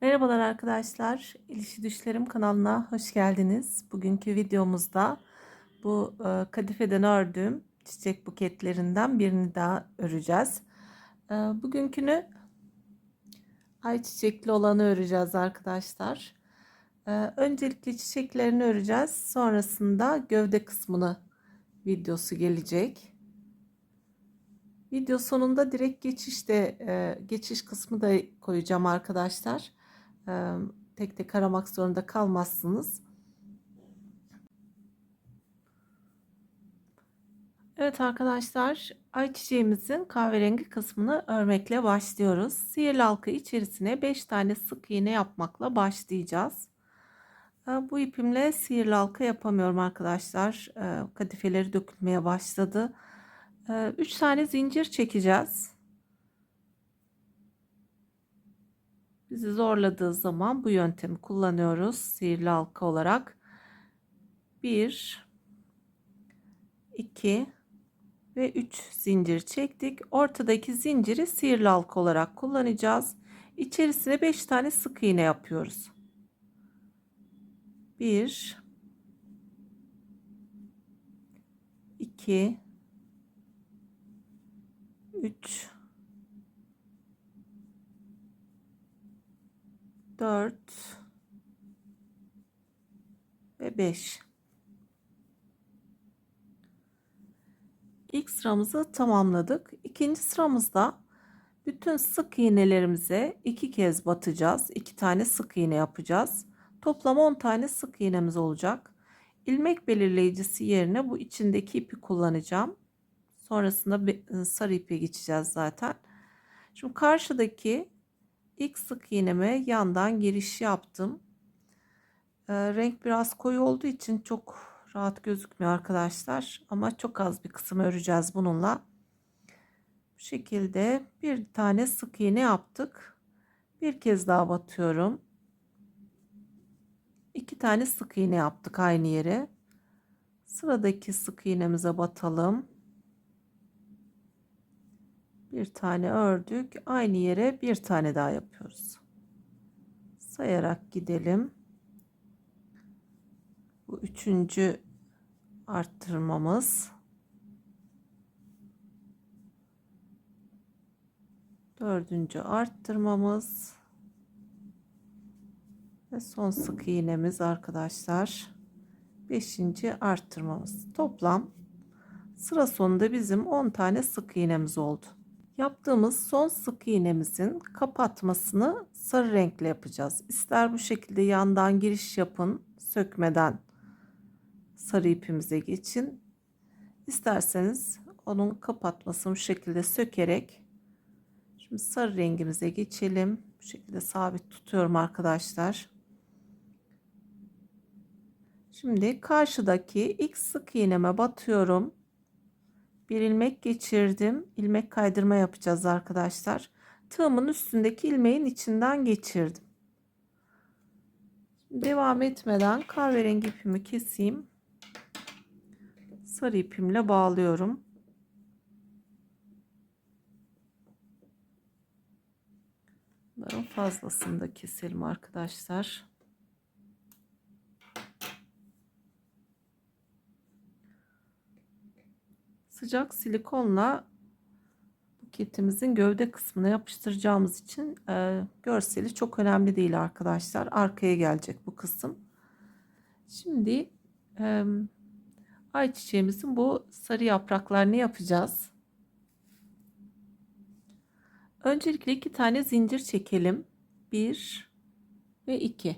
Merhabalar arkadaşlar. İlişki Düşlerim kanalına hoş geldiniz. Bugünkü videomuzda bu e, kadifeden ördüğüm çiçek buketlerinden birini daha öreceğiz. E, bugünkünü ay çiçekli olanı öreceğiz arkadaşlar. E, öncelikle çiçeklerini öreceğiz. Sonrasında gövde kısmını videosu gelecek. Video sonunda direkt geçişte geçiş kısmı da koyacağım arkadaşlar tek tek aramak zorunda kalmazsınız. Evet arkadaşlar ayçiçeğimizin kahverengi kısmını örmekle başlıyoruz. Sihirli halka içerisine 5 tane sık iğne yapmakla başlayacağız. Bu ipimle sihirli halka yapamıyorum arkadaşlar. Kadifeleri dökülmeye başladı. 3 tane zincir çekeceğiz. Bizi zorladığı zaman bu yöntemi kullanıyoruz. Sihirli halka olarak. 1 2 ve 3 zincir çektik. Ortadaki zinciri sihirli halka olarak kullanacağız. İçerisine 5 tane sık iğne yapıyoruz. 1 2 3 4 ve 5. İlk sıramızı tamamladık. İkinci sıramızda bütün sık iğnelerimize iki kez batacağız. iki tane sık iğne yapacağız. Toplam 10 tane sık iğnemiz olacak. İlmek belirleyicisi yerine bu içindeki ipi kullanacağım. Sonrasında sarı ipe geçeceğiz zaten. Şimdi karşıdaki İlk sık iğneme yandan giriş yaptım. E, renk biraz koyu olduğu için çok rahat gözükmüyor arkadaşlar. Ama çok az bir kısım öreceğiz bununla. Bu şekilde bir tane sık iğne yaptık. Bir kez daha batıyorum. İki tane sık iğne yaptık aynı yere. Sıradaki sık iğnemize batalım bir tane ördük aynı yere bir tane daha yapıyoruz. Sayarak gidelim. Bu üçüncü arttırmamız. Dördüncü arttırmamız. Ve son sık iğnemiz arkadaşlar. Beşinci arttırmamız. Toplam sıra sonunda bizim 10 tane sık iğnemiz oldu Yaptığımız son sık iğnemizin kapatmasını sarı renkle yapacağız. İster bu şekilde yandan giriş yapın sökmeden sarı ipimize geçin. İsterseniz onun kapatmasını bu şekilde sökerek şimdi sarı rengimize geçelim. Bu şekilde sabit tutuyorum arkadaşlar. Şimdi karşıdaki ilk sık iğneme batıyorum bir ilmek geçirdim. ilmek kaydırma yapacağız arkadaşlar. Tığımın üstündeki ilmeğin içinden geçirdim. Devam etmeden kahverengi ipimi keseyim. Sarı ipimle bağlıyorum. Bunların fazlasını da keselim arkadaşlar. Sıcak silikonla buketimizin gövde kısmına yapıştıracağımız için e, görseli çok önemli değil arkadaşlar. Arkaya gelecek bu kısım. Şimdi e, ayçiçeğimizin bu sarı yapraklarını yapacağız. Öncelikle iki tane zincir çekelim. Bir ve iki.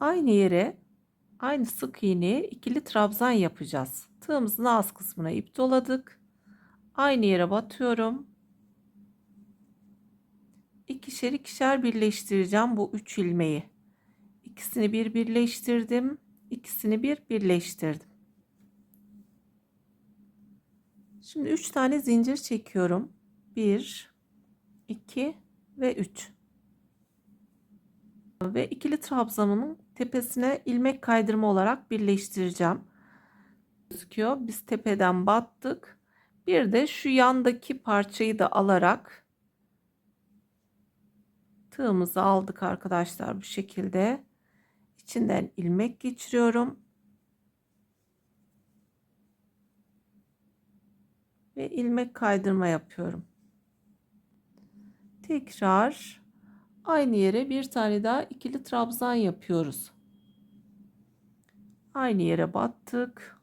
Aynı yere Aynı sık iğneye ikili trabzan yapacağız. Tığımızın ağız kısmına ip doladık. Aynı yere batıyorum. İkişer ikişer birleştireceğim bu üç ilmeği. İkisini bir birleştirdim. İkisini bir birleştirdim. Şimdi üç tane zincir çekiyorum. Bir, iki ve üç. Ve ikili trabzanımın tepesine ilmek kaydırma olarak birleştireceğim. Gözüküyor. Biz tepeden battık. Bir de şu yandaki parçayı da alarak Tığımızı aldık arkadaşlar bu şekilde. İçinden ilmek geçiriyorum. Ve ilmek kaydırma yapıyorum. Tekrar aynı yere bir tane daha ikili trabzan yapıyoruz. Aynı yere battık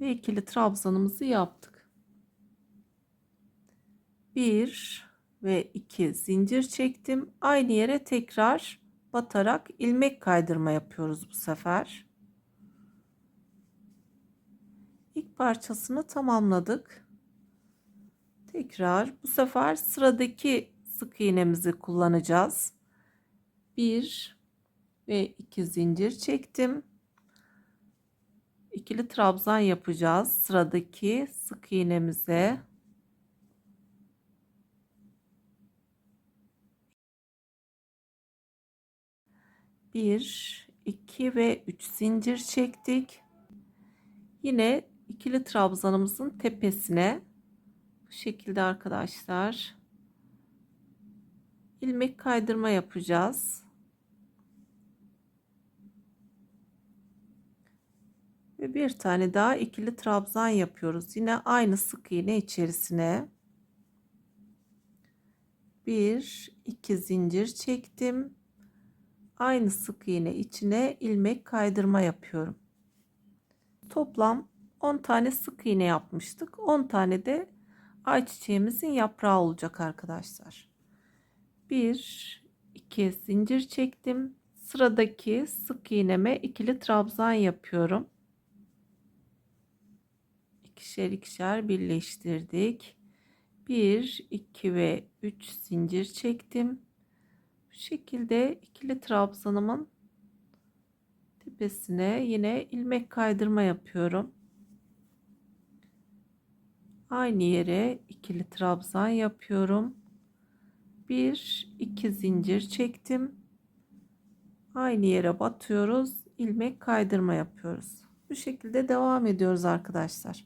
ve ikili trabzanımızı yaptık. 1 ve 2 zincir çektim. Aynı yere tekrar batarak ilmek kaydırma yapıyoruz bu sefer. İlk parçasını tamamladık. Tekrar bu sefer sıradaki sık iğnemizi kullanacağız. 1 ve 2 zincir çektim. İkili trabzan yapacağız. Sıradaki sık iğnemize bir, iki ve üç zincir çektik. Yine ikili trabzanımızın tepesine bu şekilde arkadaşlar ilmek kaydırma yapacağız. Ve bir tane daha ikili trabzan yapıyoruz. Yine aynı sık iğne içerisine bir iki zincir çektim. Aynı sık iğne içine ilmek kaydırma yapıyorum. Toplam 10 tane sık iğne yapmıştık. 10 tane de ayçiçeğimizin yaprağı olacak arkadaşlar. 1 2 zincir çektim. Sıradaki sık iğneme ikili trabzan yapıyorum. İkişer ikişer birleştirdik. 1 2 ve 3 zincir çektim. Bu şekilde ikili trabzanımın tepesine yine ilmek kaydırma yapıyorum. Aynı yere ikili trabzan yapıyorum. Bir, iki zincir çektim. Aynı yere batıyoruz. ilmek kaydırma yapıyoruz. Bu şekilde devam ediyoruz arkadaşlar.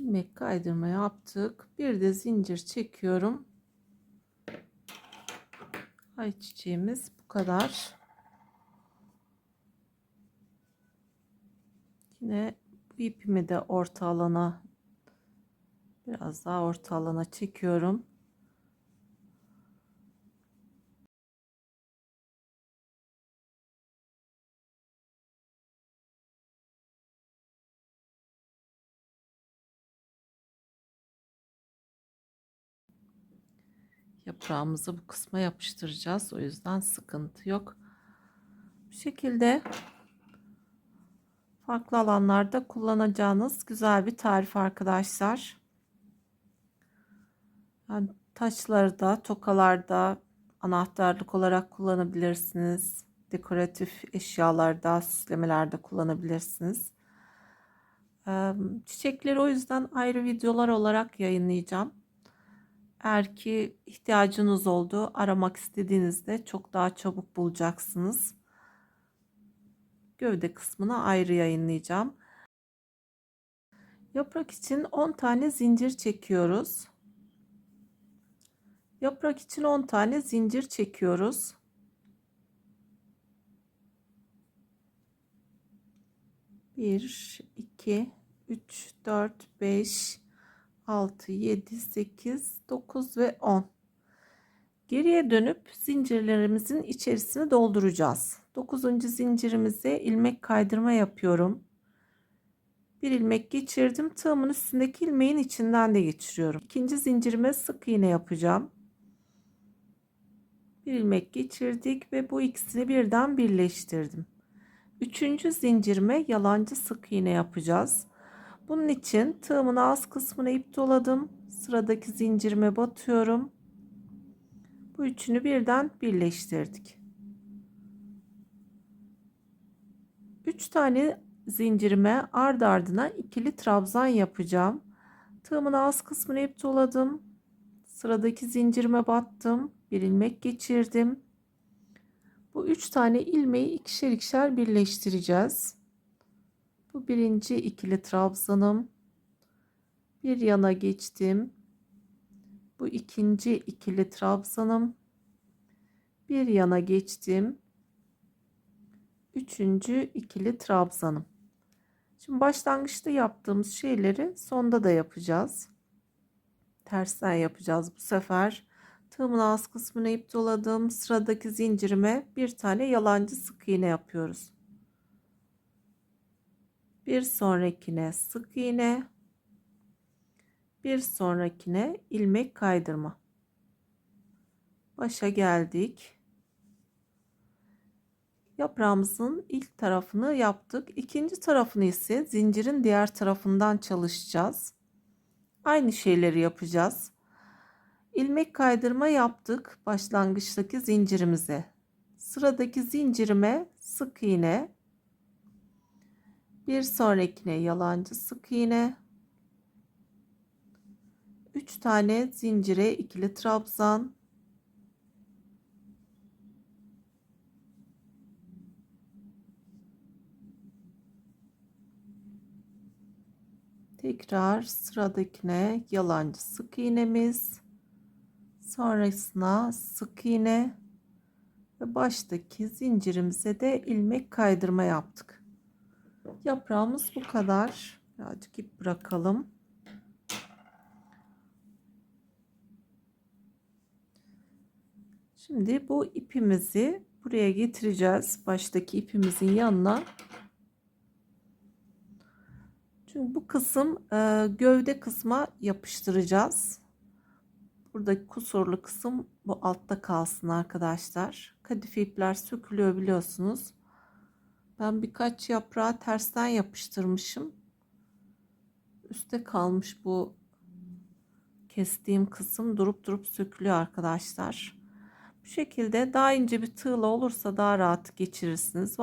İlmek kaydırma yaptık. Bir de zincir çekiyorum. Ayçiçeğimiz bu kadar. Yine bu ipimi de orta alana biraz daha orta alana çekiyorum. Yaprağımızı bu kısma yapıştıracağız. O yüzden sıkıntı yok. Bu şekilde farklı alanlarda kullanacağınız güzel bir tarif arkadaşlar. Yani taşlarda, tokalarda anahtarlık olarak kullanabilirsiniz. Dekoratif eşyalarda, süslemelerde kullanabilirsiniz. Çiçekleri o yüzden ayrı videolar olarak yayınlayacağım. Eğer ki ihtiyacınız oldu aramak istediğinizde çok daha çabuk bulacaksınız. Gövde kısmını ayrı yayınlayacağım. Yaprak için 10 tane zincir çekiyoruz. Yaprak için 10 tane zincir çekiyoruz. Bir, iki, üç, dört, beş, altı, yedi, sekiz, dokuz ve on. Geriye dönüp zincirlerimizin içerisini dolduracağız. Dokuzuncu zincirimize ilmek kaydırma yapıyorum. Bir ilmek geçirdim. Tığımın üstündeki ilmeğin içinden de geçiriyorum. İkinci zincirime sık iğne yapacağım. Bir ilmek geçirdik ve bu ikisini birden birleştirdim. Üçüncü zincirime yalancı sık iğne yapacağız. Bunun için tığımın ağız kısmını ip doladım. Sıradaki zincirime batıyorum. Bu üçünü birden birleştirdik. Üç tane zincirime ard ardına ikili trabzan yapacağım. Tığımın ağız kısmını ip doladım. Sıradaki zincirime battım. Bir ilmek geçirdim. Bu üç tane ilmeği ikişer ikişer birleştireceğiz. Bu birinci ikili trabzanım. Bir yana geçtim. Bu ikinci ikili trabzanım. Bir yana geçtim. Üçüncü ikili trabzanım. Şimdi başlangıçta yaptığımız şeyleri sonda da yapacağız. Tersten yapacağız bu sefer. Tığımın ağız kısmını ip doladım. Sıradaki zincirime bir tane yalancı sık iğne yapıyoruz. Bir sonrakine sık iğne. Bir sonrakine ilmek kaydırma. Başa geldik. Yaprağımızın ilk tarafını yaptık. İkinci tarafını ise zincirin diğer tarafından çalışacağız. Aynı şeyleri yapacağız. İlmek kaydırma yaptık başlangıçtaki zincirimize. Sıradaki zincirime sık iğne. Bir sonrakine yalancı sık iğne. 3 tane zincire ikili trabzan. Tekrar sıradakine yalancı sık iğnemiz. Sonrasına sık iğne ve baştaki zincirimize de ilmek kaydırma yaptık. Yaprağımız bu kadar. Birazcık ip bırakalım. Şimdi bu ipimizi buraya getireceğiz. Baştaki ipimizin yanına. Çünkü bu kısım e, gövde kısma yapıştıracağız. Buradaki kusurlu kısım bu altta kalsın arkadaşlar. Kadife ipler sökülüyor biliyorsunuz. Ben birkaç yaprağı tersten yapıştırmışım. Üste kalmış bu kestiğim kısım durup durup sökülüyor arkadaşlar. Bu şekilde daha ince bir tığla olursa daha rahat geçirirsiniz.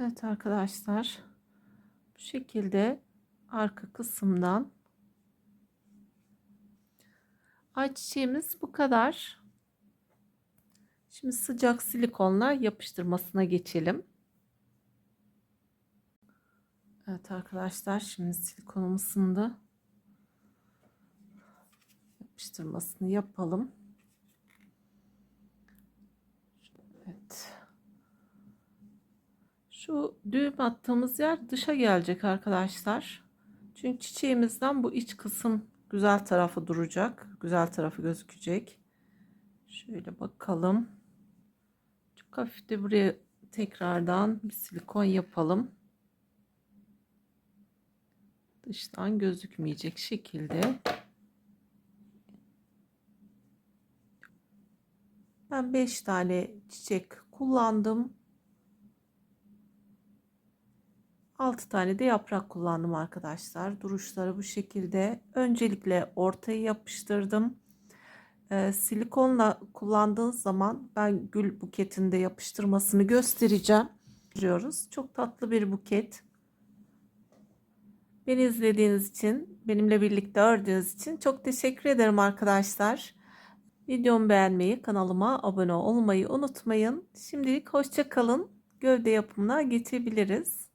Evet arkadaşlar bu şekilde arka kısımdan ayçiçeğimiz bu kadar. Şimdi sıcak silikonla yapıştırmasına geçelim. Evet arkadaşlar şimdi silikonum ısındı. Yapıştırmasını yapalım. Evet. Şu düğüm attığımız yer dışa gelecek arkadaşlar. Çünkü çiçeğimizden bu iç kısım güzel tarafı duracak. Güzel tarafı gözükecek. Şöyle bakalım. Çok hafif de buraya tekrardan bir silikon yapalım. Dıştan gözükmeyecek şekilde. Ben 5 tane çiçek kullandım. 6 tane de yaprak kullandım arkadaşlar. Duruşları bu şekilde. Öncelikle ortayı yapıştırdım. Ee, silikonla kullandığınız zaman ben gül buketinde yapıştırmasını göstereceğim. Yapıştırıyoruz. Çok tatlı bir buket. Beni izlediğiniz için, benimle birlikte ördüğünüz için çok teşekkür ederim arkadaşlar. Videomu beğenmeyi, kanalıma abone olmayı unutmayın. Şimdilik hoşça kalın. Gövde yapımına geçebiliriz.